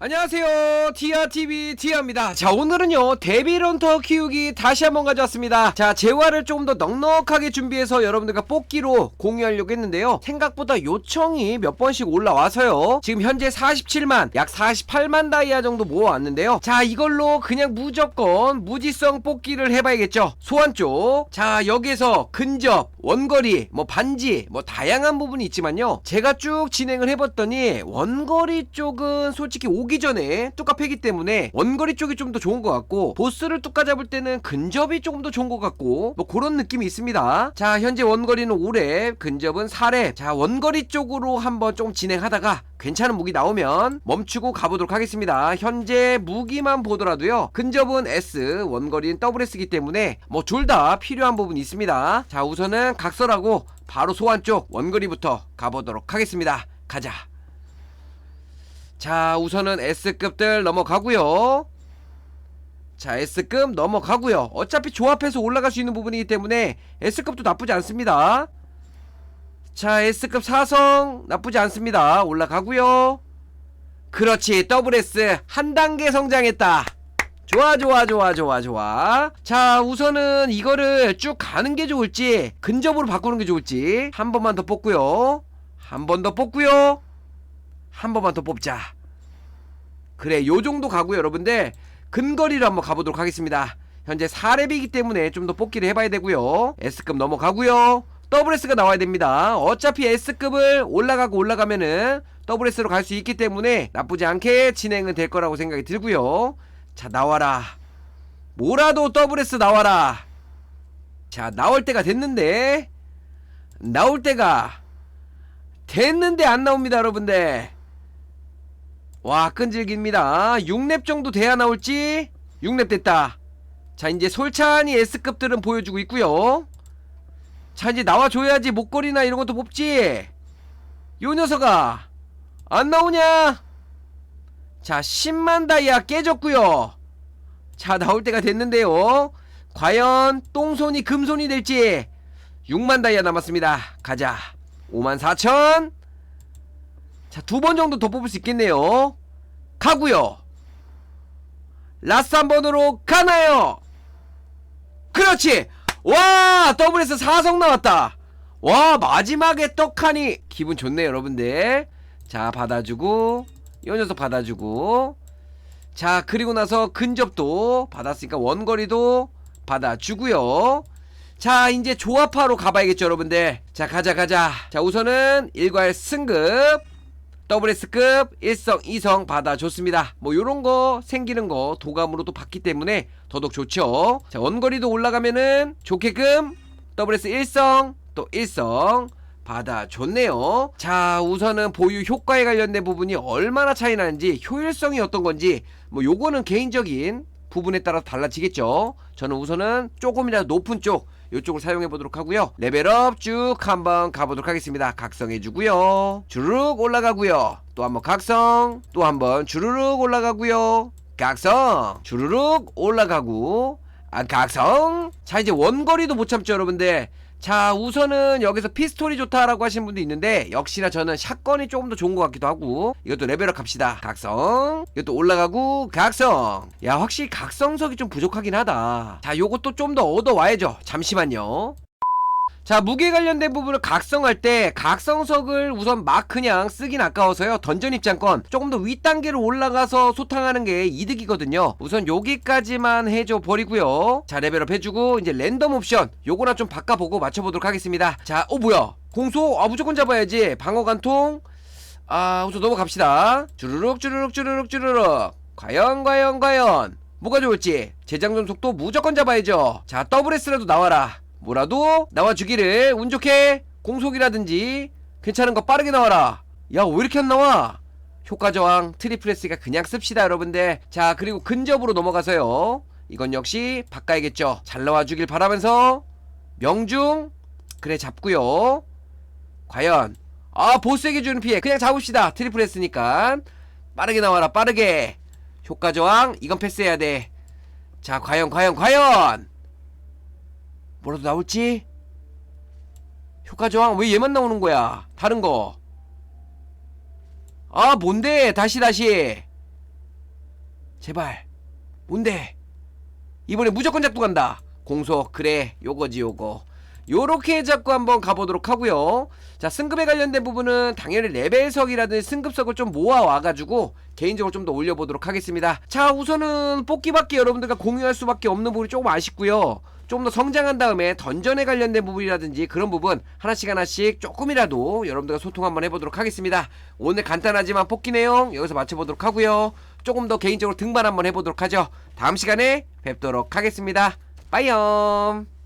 안녕하세요. 티아TV 티아입니다. 자 오늘은요 데비런터 키우기 다시 한번 가져왔습니다. 자 재화를 조금 더 넉넉하게 준비해서 여러분들과 뽑기로 공유하려고 했는데요. 생각보다 요청이 몇 번씩 올라와서요. 지금 현재 47만 약 48만 다이아 정도 모아왔는데요. 자 이걸로 그냥 무조건 무지성 뽑기를 해봐야겠죠. 소환 쪽자 여기에서 근접 원거리 뭐 반지 뭐 다양한 부분이 있지만요. 제가 쭉 진행을 해봤더니 원거리 쪽은 솔직히 오기 전에 뚜까 패기 때문에 원거리 쪽이 좀 더 좋은 것 같고 보스를 뚜까 잡을 때는 근접이 조금 더 좋은 것 같고 뭐 그런 느낌이 있습니다. 자 현재 원거리는 5렙 근접은 4렙 자 원거리 쪽으로 한번 좀 진행하다가 괜찮은 무기 나오면 멈추고 가보도록 하겠습니다. 현재 무기만 보더라도요 근접은 S 원거리는 WS기 때문에 뭐 둘 다 필요한 부분이 있습니다. 자 우선은 각설하고 바로 소환 쪽 원거리부터 가보도록 하겠습니다. 가자 자 우선은 S급들 넘어가고요. 자 S급 넘어가고요. 어차피 조합해서 올라갈 수 있는 부분이기 때문에 S급도 나쁘지 않습니다. 자 S급 사성 나쁘지 않습니다. 올라가고요. 그렇지 WS 한 단계 성장했다. 좋아 좋아 좋아 좋아 좋아. 자 우선은 이거를 쭉 가는 게 좋을지 근접으로 바꾸는 게 좋을지 한 번만 더 뽑고요. 한 번 더 뽑고요 한 번만 더 뽑자. 그래 요 정도 가고요 여러분들. 근거리로 한번 가보도록 하겠습니다. 현재 4렙이기 때문에 좀 더 뽑기를 해봐야 되고요. S급 넘어가고요. WS가 나와야 됩니다. 어차피 S급을 올라가고 올라가면은 WS로 갈 수 있기 때문에 나쁘지 않게 진행은 될 거라고 생각이 들고요. 자 나와라. 뭐라도 WS 나와라. 자 나올 때가 됐는데 나올 때가 됐는데 안 나옵니다 여러분들 와 끈질깁니다. 6렙 정도 돼야 나올지? 6렙 됐다. 자 이제 솔찬히 S급들은 보여주고 있고요. 자 이제 나와줘야지 목걸이나 이런 것도 뽑지. 요 녀석아 안 나오냐? 자 10만 다이아 깨졌고요. 자 나올 때가 됐는데요. 과연 똥손이 금손이 될지. 6만 다이아 남았습니다. 가자. 5만 4천. 자, 두 번 정도 더 뽑을 수 있겠네요. 가고요. 라스 한 번으로 가나요? 그렇지! 와! WS 4성 나왔다! 와, 마지막에 떡하니 기분 좋네요, 여러분들. 자, 받아주고, 이 녀석 받아주고. 자, 그리고 나서 근접도 받았으니까 원거리도 받아주고요. 자, 이제 조합하러 가봐야겠죠, 여러분들. 자, 가자, 가자. 자, 우선은 일괄 승급. WS급 1성 2성 받아줬습니다. 뭐 요런 거 생기는 거 도감으로도 받기 때문에 더더욱 좋죠. 자 원거리도 올라가면은 좋게끔 WS 1성 또 1성 받아줬네요. 자 우선은 보유 효과에 관련된 부분이 얼마나 차이 나는지 효율성이 어떤 건지 뭐 요거는 개인적인 부분에 따라 달라지겠죠. 저는 우선은 조금이라도 높은 쪽 이쪽을 사용해 보도록 하고요. 레벨업 쭉 한번 가보도록 하겠습니다. 각성해 주고요. 주르륵 올라가고요. 또 한번 각성. 또 한번 주르륵 올라가고요. 각성. 주르륵 올라가고. 아 각성. 자 이제 원거리도 못 참죠 여러분들 자 우선은 여기서 피스톨이 좋다라고 하시는 분도 있는데 역시나 저는 샷건이 조금 더 좋은 것 같기도 하고 이것도 레벨업 갑시다. 각성. 이것도 올라가고 각성. 야 확실히 각성석이 좀 부족하긴 하다. 자 요것도 좀 더 얻어와야죠. 잠시만요 자 무게 관련된 부분을 각성할 때 각성석을 우선 막 그냥 쓰긴 아까워서요. 던전 입장권 조금 더 윗단계로 올라가서 소탕하는 게 이득이거든요. 우선 여기까지만 해줘 버리고요. 자 레벨업 해주고 이제 랜덤 옵션 요거나 좀 바꿔보고 맞춰보도록 하겠습니다. 자어 뭐야? 공소? 아 무조건 잡아야지. 방어 관통? 아 우선 넘어갑시다. 주르륵 주르륵 주르륵 주르륵. 과연 과연 과연. 뭐가 좋을지. 재장전 속도 무조건 잡아야죠. 자 WS라도 나와라 뭐라도 나와주기를 운 좋게 공속이라든지 괜찮은 거 빠르게 나와라. 야 왜 이렇게 안 나와? 효과 저항 트리플레스가 그냥 씁시다 여러분들. 자 그리고 근접으로 넘어가서요. 이건 역시 바꿔야겠죠. 잘 나와주길 바라면서 명중 그래 잡고요. 과연 아 보스에게 주는 피해 그냥 잡읍시다. 트리플레스니까. 빠르게 나와라 빠르게. 효과 저항 이건 패스해야 돼자 과연 과연 과연 뭐라도 나올지? 효과 저항 왜 얘만 나오는 거야? 다른 거. 아 뭔데? 다시 다시. 제발 뭔데 이번에 무조건 잡고 간다 공속 그래 요거지 요거 요렇게 잡고 한번 가보도록 하고요 자 승급에 관련된 부분은 당연히 레벨석이라든지 승급석을 좀 모아와가지고 개인적으로 좀 더 올려보도록 하겠습니다 자 우선은 뽑기밖에 여러분들과 공유할 수밖에 없는 부분이 조금 아쉽고요 좀 더 성장한 다음에 던전에 관련된 부분이라든지 그런 부분 하나씩 하나씩 조금이라도 여러분들과 소통 한번 해보도록 하겠습니다. 오늘 간단하지만 뽑기 내용 여기서 마쳐보도록 하고요. 조금 더 개인적으로 등반 한번 해보도록 하죠. 다음 시간에 뵙도록 하겠습니다. 빠이염